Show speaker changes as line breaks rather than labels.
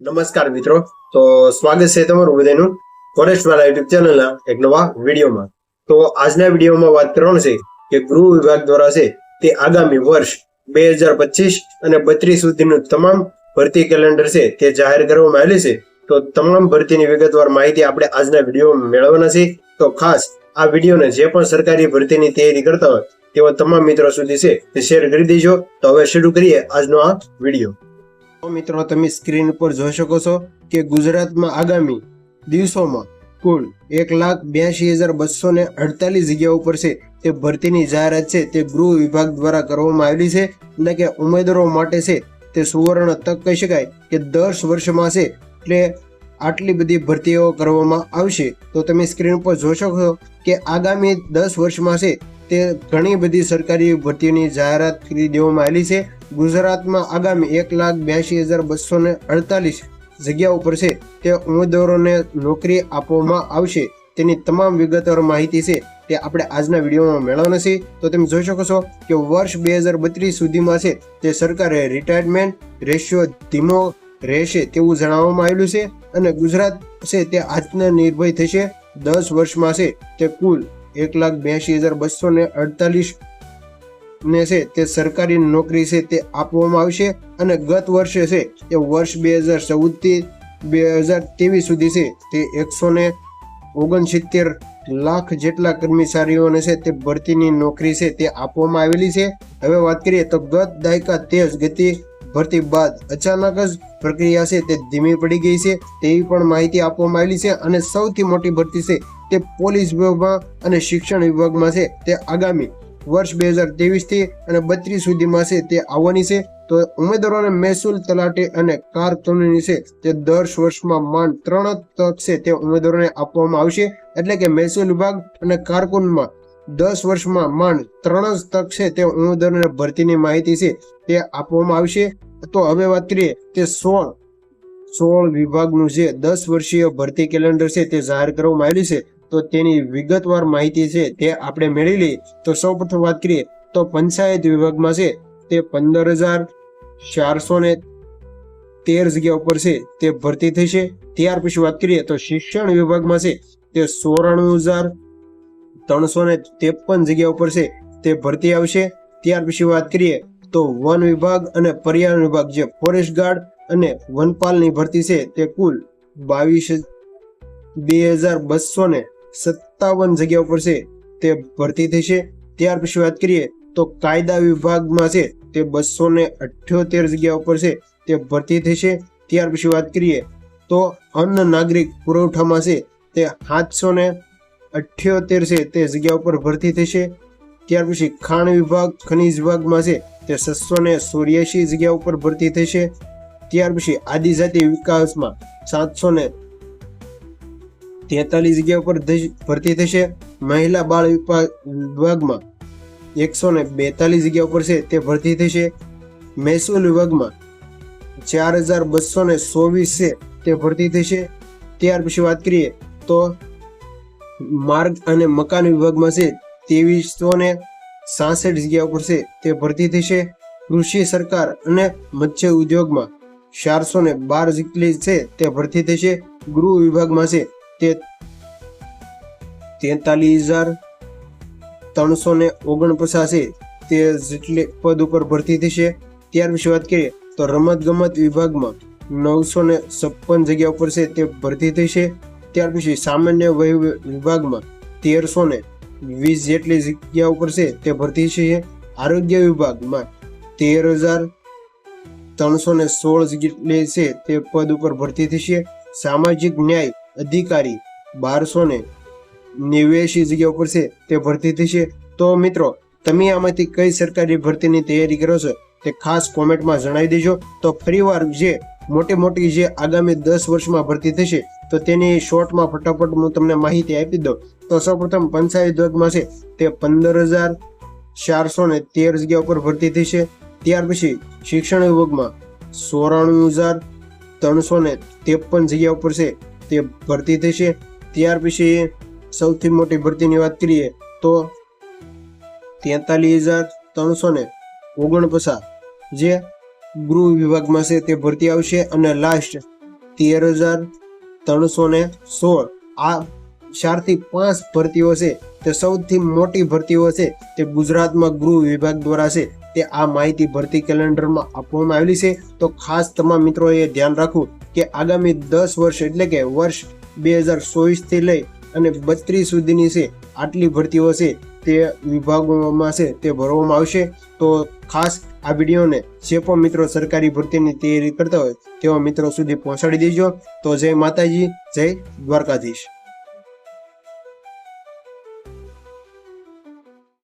નમસ્કાર મિત્રો. તો સ્વાગત છે તમારું બધાનું ફોરેસ્ટ વાળા યુટ્યુબ ચેનલના એક નવા વિડીયોમાં. તો આજના વિડીયોમાં વાત કરવાનું છે કે ગૃહ વિભાગ દ્વારા છે તે આગામી વર્ષ બે હજાર પચીસ અને બત્રીસ સુધીનું તમામ ભરતી કેલેન્ડર છે તે જાહેર કરવામાં આવેલી છે. તો તમામ ભરતીની વિગતવાર માહિતી આપણે આજના વિડીયોમાં મેળવવાના છે. તો ખાસ આ વિડીયોને જે પણ સરકારી ભરતીની તૈયારી કરતા હોય તેવા તમામ મિત્રો સુધી છે તે શેર કરી દેજો. તો હવે શરૂ કરીએ આજનો આ વીડિયો. મિત્રો, તમે સ્ક્રીન ઉપર જોઈ શકો છો કે ગુજરાતમાં આગામી દિવસોમાં કુલ એક લાખ બ્યાસી હજાર બસો ને અડતાલીસ જગ્યાઓ પર છે તે ભરતીની જાહેરાત છે તે ગૃહ વિભાગ દ્વારા કરવામાં આવેલી છે. એટલે કે ઉમેદવારો માટે છે તે સુવર્ણ તક કહી શકાય કે દસ વર્ષમાં છે એટલે આટલી બધી ભરતીઓ કરવામાં આવશે. તો તમે સ્ક્રીન પર જોઈ શકો છો કે આગામી દસ વર્ષમાં છે તે ઘણી બધી સરકારી ભરતીઓની જાહેરાત કરી દેવામાં આવેલી છે. ગુજરાતમાં આગામી એક લાખ બ્યાસી હજાર બસો ને અડતાલીસ જગ્યાઓ પર છે. તે ઉમેદવારોને નોકરી આપવામાં આવશે. તેની તમામ વિગતવાર માહિતી છે તે આપણે આજના વિડીયોમાં મેળવવાના છે તો તમે જોઈ શકો છો કે વર્ષ બે હજાર બત્રીસ સુધીમાં છે તે સરકારે રિટાયરમેન્ટ રેશિયો ધીમો રહેશે તેવું જણાવવામાં આવેલું છે અને ગુજરાત છે તે આત્મનિર્ભર થશે. દસ વર્ષમાં છે તે કુલ એક લાખ બ્યાસી હજાર બસો ને અડતાલીસ ને છે તે સરકારી નોકરી છે તે આપવામાં આવશે અને ગત વર્ષે છે એ વર્ષ બે હજાર ચૌદથી બે હજાર ત્રેવીસ સુધી છે તે એકસો ને ઓગણસિત્તેર લાખ જેટલા કર્મચારીઓને છે તે ભરતીની નોકરી છે તે આપવામાં આવેલી છે. હવે વાત કરીએ તો ગત દાયકા તેજ ગતિ ભરતી બાદ અચાનક જ પ્રક્રિયા છે તે ધીમી પડી ગઈ છે તેવી પણ માહિતી આપવામાં આવેલી છે અને સૌથી મોટી ભરતી છે તે પોલીસ વિભાગમાં અને શિક્ષણ વિભાગમાં છે તે આગામી વર્ષ બે હજારથી અને બત્રીસ સુધીમાં છે તે આવવાની છે. તો ઉમેદવારોને મહેસૂલ તલાટી અને કારકુની છે તે દસ વર્ષમાં માંડ ત્રણ તક છે તે ઉમેદવારોને આપવામાં આવશે. એટલે કે મહેસૂલ વિભાગ અને કારકુનમાં દસ વર્ષમાં માંડ ત્રણ જ તક છે તે ઉમેદવારોને ભરતીની માહિતી છે તે આપવામાં આવશે. તો હવે વાત કરીએ તે સોળ સોળ વિભાગનું જે દસ વર્ષીય ભરતી કેલેન્ડર છે તે જાહેર કરવામાં આવેલી છે. તો તેની વિગતવાર માહિતી છે તે આપણે મેળવી લઈએ. તો સૌપ્રથમ વાત કરીએ તો પંચાયત વિભાગમાં છે તે પંદર હજાર ચારસો ને તેર જગ્યા ઉપર છે તે ભરતી થશે ત્યાર પછી વાત કરીએ તો શિક્ષણ વિભાગમાં છે તે સોરાણું હજાર ત્રણસો ને ત્રેપન જગ્યા ઉપર છે તે ભરતી આવશે. ત્યાર પછી વાત કરીએ તો વન વિભાગ અને પર્યાવરણ વિભાગ જે ફોરેસ્ટ ગાર્ડ અને વનપાલની ભરતી છે તે કુલ બાવીસ બે હજાર બસો ને સત્તાવન જગ્યા ઉપર છે, તે ભરતી થશે. ત્યાર પછી વાત કરીએ તો કાયદા વિભાગમાં છે, તે બસો ને અઠ્યોતેર જગ્યા ઉપર છે, તે ભરતી થશે. ત્યાર પછી વાત કરીએ તો અન્ન નાગરિક પુરવઠામાં છે, તે સાતસો ને અઠ્યોતેર છે, તે જગ્યા ઉપર ભરતી થશે. ત્યાર પછી ખાણ વિભાગ, ખનિજ વિભાગમાં છે, તે છસો ને સોર્યાસી જગ્યા ઉપર ભરતી થશે. ત્યાર પછી આદિજાતિ વિકાસમાં સાતસો ને તેતાલીસ જગ્યા ઉપર ભરતી થશે. મહિલા બાળ વિભાગમાં એકસો ને બેતાલીસ જગ્યા ઉપર છે તે ભરતી થશે. મહેસૂલ વિભાગમાં ચાર હજાર બસો ને ચોવીસ છે તે ભરતી થશે. ત્યાર પછી વાત કરીએ તો માર્ગ અને મકાન વિભાગમાં છે ત્રેવીસો ને સાસઠ જગ્યા ઉપર છે તે ભરતી થશે. કૃષિ સરકાર અને મત્સ્ય ઉદ્યોગમાં ચારસો ને બાર જેટલી છે તે ભરતી થશે. ગૃહ વિભાગમાં છે તે તેતાલીસ હજાર ત્રણસો ને ઓગણપચાસ તે જેટલી પદ ઉપર ભરતી થશે. ત્યાર પછી વાત કરીએ તો રમત ગમત વિભાગમાં નવસો ને છપ્પન જગ્યા ઉપર છે તે ભરતી થશે. ત્યાર પછી સામાન્ય વિભાગમાં તેરસો ને વીસ જેટલી જગ્યા ઉપર છે તે ભરતી છે આરોગ્ય વિભાગમાં તેર હજાર ત્રણસો ને સોળ જેટલી છે તે પદ ઉપર ભરતી થશે. સામાજિક ન્યાય અધિકારી બારસો ને નેવ્યાસી જગ્યા ઉપર છે, તે ભરતી થશે તો મિત્રો, તમે આમાંથી કઈ સરકારી ભરતીની તૈયારી કરો છો, તે ખાસ કોમેન્ટમાં જણાવી દેજો. તો ફરીવાર જે મોટી મોટી જે આગામી દસ વર્ષમાં ભરતી થશે, તો તેની શોર્ટમાં ફટાફટ હું તમને માહિતી આપી દઉં. તો સૌપ્રથમ પંચાયત વિભાગમાં છે, તે પંદર હજાર ચારસો ને તેર જગ્યા ઉપર ભરતી થશે ત્યાર પછી શિક્ષણ વિભાગમાં સોરાણું હજાર ત્રણસો ને ત્રેપન જગ્યા ઉપર છે. તે ભરતી થશે ત્યાર પછી સૌથી મોટી ભરતીની વાત કરીએ તો તેતાલીસ હજાર ત્રણસો ને ઓગણપચાસ જે ગૃહ વિભાગમાં છે તે ભરતી આવશે અને લાસ્ટ તેર હજાર ત્રણસો ને સોળ આ ચારથી પાંચ ભરતીઓ છે તે સૌથી મોટી ભરતીઓ છે તે ગુજરાતમાં ગૃહ વિભાગ દ્વારા છે. તે આ માહિતી ભરતી કેલેન્ડરમાં આપવામાં આવેલી છે. તો ખાસ તમામ મિત્રોએ ધ્યાન રાખવું. કે આગામી દસ વર્ષ એટલે કે વર્ષ બે હજાર ચોવીસથી લઈ અને બત્રીસ સુધીની છે, આટલી ભરતીઓ છે તે વિભાગોમાં છે, તે ભરવામાં આવશે. તો ખાસ આ વિડીયોને જે પણ મિત્રો સરકારી ભરતીની તૈયારી કરતા હોય તેવા મિત્રો સુધી પહોંચાડી દેજો. તો જય માતાજી, જય દ્વારકાધીશ.